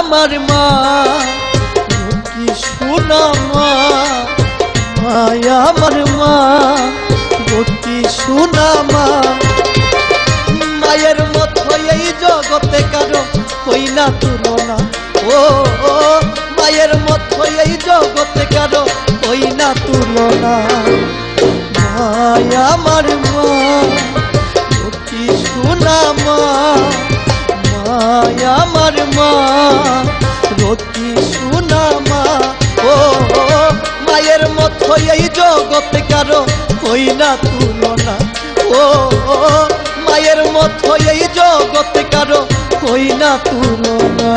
আমার মা কি সোনা মা মায়া আমার মা গতি সোনা মা। মায়ের মতো এই জগতে কারও হই না তুলনা। ও ও, মায়ের মতো এই জগতে কারও হই না তুলনা। মায়া আমার মা কি সোনা মা। জগতে কারও হই না তুলনা। ও, মায়ের মতো এই জগতে কারও হই না তুলনা।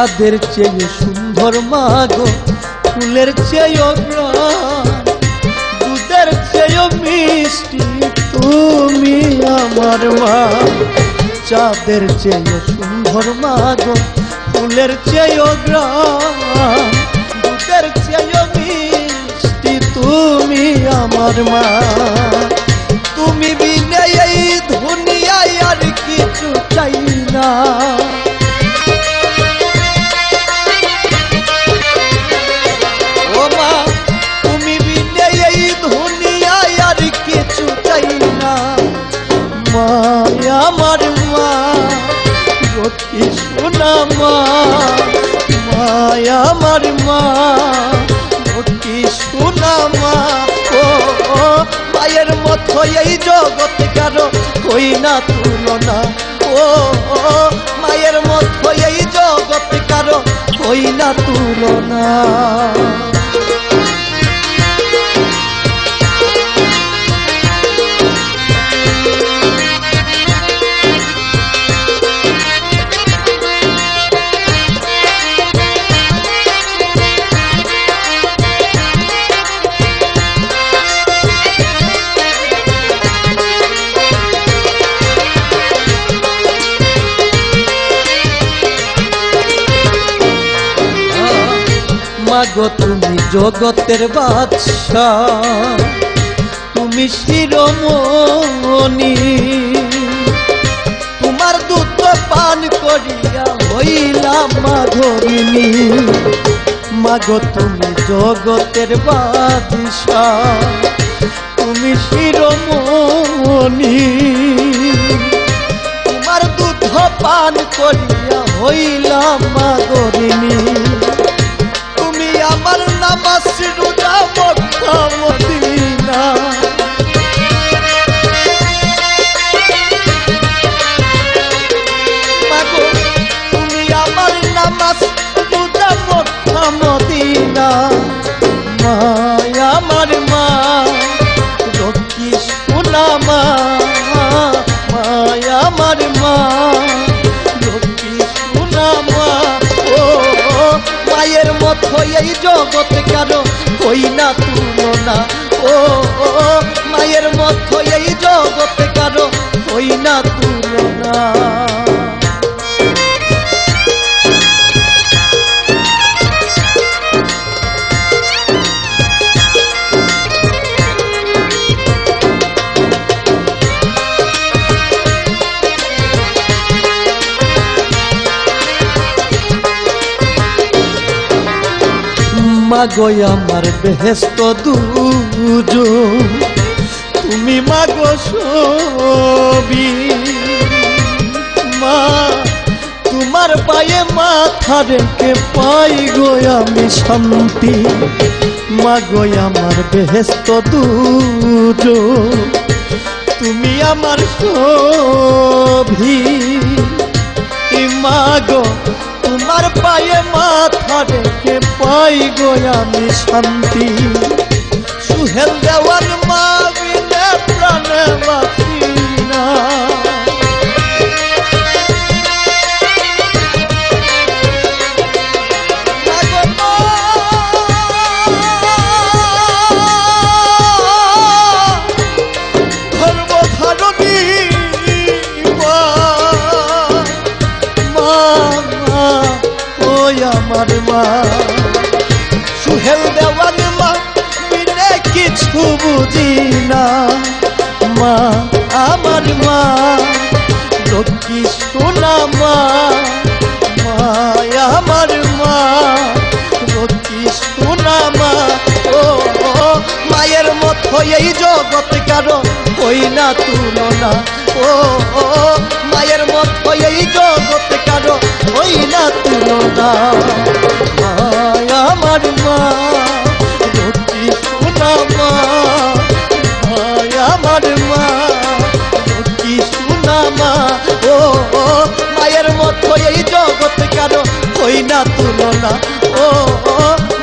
চাঁদের চেয়ে সুন্দর মাগো, ফুলের চেয়ে প্রাণ, দুধের চেয়ে মিষ্টি, তুমি আমার মা। চাঁদের চেয়ে সুন্দর মাগো, ফুলের চেয়ে গ্রাম দুধের চেয়ে মিষ্টি, তুমি আমার মা। তুমি বিনে এই দুনিয়ায় আর কিছু চাই না। সোনা মা মায়া আমার মা গতি সোনা মা ও মায়ের মতো এই জগৎ কারও কই না তুলনা ও, মায়ের মতো এই জগৎ কারও কই না তুলনা। মাগো তুমি জগতের বাদশা। তুমি শিরোমণি। তোমার দুধ পান করিয়া হইলাম মাধরিণী মাগো, তুমি জগতের বাদশা। তুমি শিরোমণি। তোমার দুধ পান করিয়া তুমি আমার নামাজ রোজা মক্কা মদিনা তুমি আমার নামাজ রোজা মক্কা মদিনা মায়া আমার মা রক্ষী সোনা মা এই জগৎ কারও কই না? তুলনা ও মাগো আমার বেহেস্ত দুজো তুমি মাগো সবি মা, তোমার পায়ে মাথা রেখে পাই গো আমি শান্তি। মাগো আমার বেহেস্ত দুজো তুমি আমার সবি মাগো, তোমার পায়ে মাথা রেখে পাই গো আমি শান্তি। সুহেল দেওয়ান বুঝি মা আমার মা। লক্ষ্মী সোনা মা? আমার মা। লক্ষ্মী সোনা ও মায়ের মতো এই জগৎ কারও হই না তুলনা? ও ও, মায়ের মতো এই জগৎ কারও হই না তুলনা? সোনা মা ও মায়ের মতো এই জগৎ কারও হই না তুলনা? ও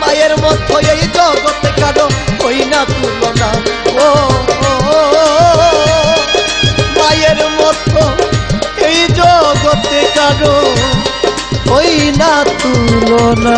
মায়ের মতো এই জগৎ কারও হই না তুলনা? ও, মায়ের মতো এই জগতে কারও হই না তুলনা?